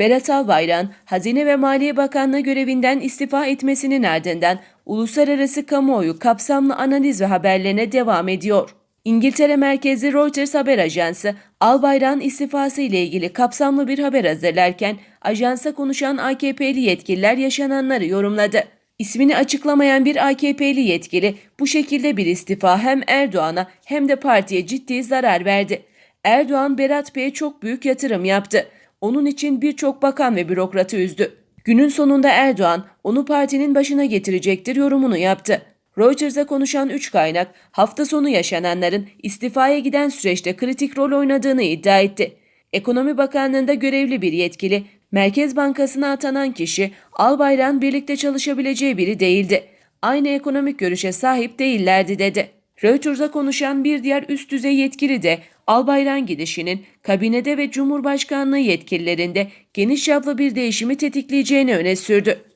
Berat Albayrak'ın Hazine ve Maliye Bakanlığı görevinden istifa etmesinin ardından uluslararası kamuoyu kapsamlı analiz ve haberlerine devam ediyor. İngiltere merkezli Reuters haber ajansı Albayrak'ın istifası ile ilgili kapsamlı bir haber hazırlarken ajansa konuşan AKP'li yetkililer yaşananları yorumladı. İsmini açıklamayan bir AKP'li yetkili bu şekilde bir istifa hem Erdoğan'a hem de partiye ciddi zarar verdi. Erdoğan Berat Bey'e çok büyük yatırım yaptı. Onun için birçok bakan ve bürokratı üzdü. Günün sonunda Erdoğan onu partinin başına getirecektir yorumunu yaptı. Reuters'a konuşan üç kaynak hafta sonu yaşananların istifaya giden süreçte kritik rol oynadığını iddia etti. Ekonomi Bakanlığı'nda görevli bir yetkili, Merkez Bankası'na atanan kişi Albayrak'ın birlikte çalışabileceği biri değildi. Aynı ekonomik görüşe sahip değillerdi dedi. Reuters'a konuşan bir diğer üst düzey yetkili de Albayrak'ın gidişinin kabinede ve Cumhurbaşkanlığı yetkililerinde geniş çaplı bir değişimi tetikleyeceğini öne sürdü.